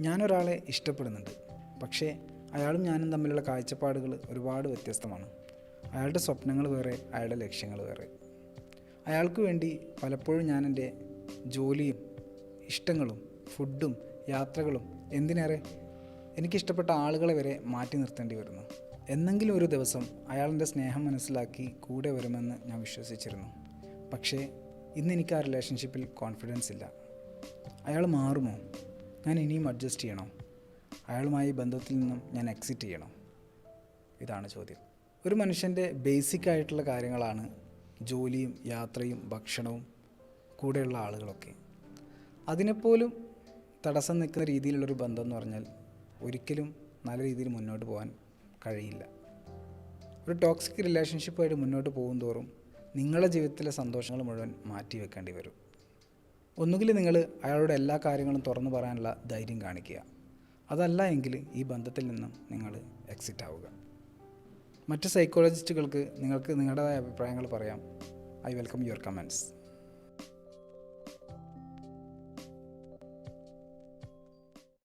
ഞാനൊരാളെ ഇഷ്ടപ്പെടുന്നുണ്ട്. പക്ഷേ അയാളും ഞാനും തമ്മിലുള്ള കാഴ്ചപ്പാടുകൾ ഒരുപാട് വ്യത്യസ്തമാണ്. അയാളുടെ സ്വപ്നങ്ങൾ വേറെ അയാളുടെ ലക്ഷ്യങ്ങൾ വേറെ. അയാൾക്ക് വേണ്ടി പലപ്പോഴും ഞാൻ എന്റെ ജോലിയും ഇഷ്ടങ്ങളും ഫുഡും യാത്രകളും എന്തിനേറെ എനിക്കിഷ്ടപ്പെട്ട ആളുകളെ വരെ മാറ്റി നിർത്തേണ്ടി വരുന്നു. എന്നെങ്കിലും ഒരു ദിവസം അയാളെന്റെ സ്നേഹം മനസ്സിലാക്കി കൂടെ വരുമെന്ന് ഞാൻ വിശ്വസിച്ചിരുന്നു. പക്ഷേ ഇന്ന് എനിക്ക് ആ റിലേഷൻഷിപ്പിൽ കോൺഫിഡൻസ് ഇല്ല. അയാൾ മാറുമോ? ഞാൻ ഇനിയും അഡ്ജസ്റ്റ് ചെയ്യണോ. അയാളുമായി ബന്ധത്തിൽ നിന്നും ഞാൻ എക്സിറ്റ് ചെയ്യണോ. ഇതാണ് ചോദ്യം. ഒരു മനുഷ്യന്റെ ബേസിക് ആയിട്ടുള്ള കാര്യങ്ങളാണ് ജോലിയും യാത്രയും ഭക്ഷണവും കൂടെയുള്ള ആളുകളൊക്കെ. അതിനെപ്പോലും തടസ്സം നിൽക്കുന്ന രീതിയിലുള്ളൊരു ബന്ധം എന്ന് പറഞ്ഞാൽ ഒരിക്കലും നല്ല രീതിയിൽ മുന്നോട്ട് പോകാൻ കഴിയില്ല. ഒരു ടോക്സിക് റിലേഷൻഷിപ്പായിട്ട് മുന്നോട്ട് പോകും തോറും നിങ്ങളുടെ ജീവിതത്തിലെ സന്തോഷങ്ങൾ മുഴുവൻ മാറ്റി വെക്കേണ്ടി വരും. ഒന്നുകിൽ നിങ്ങൾ അയാളുടെ എല്ലാ കാര്യങ്ങളും തുറന്നു പറയാനുള്ള ധൈര്യം കാണിക്കുക. അതല്ല എങ്കിൽ ഈ ബന്ധത്തിൽ നിന്നും നിങ്ങൾ എക്സിറ്റ് ആവുക. മറ്റ് സൈക്കോളജിസ്റ്റുകൾക്ക് നിങ്ങൾക്ക് നിങ്ങളുടേതായ അഭിപ്രായങ്ങൾ പറയാം. I welcome your comments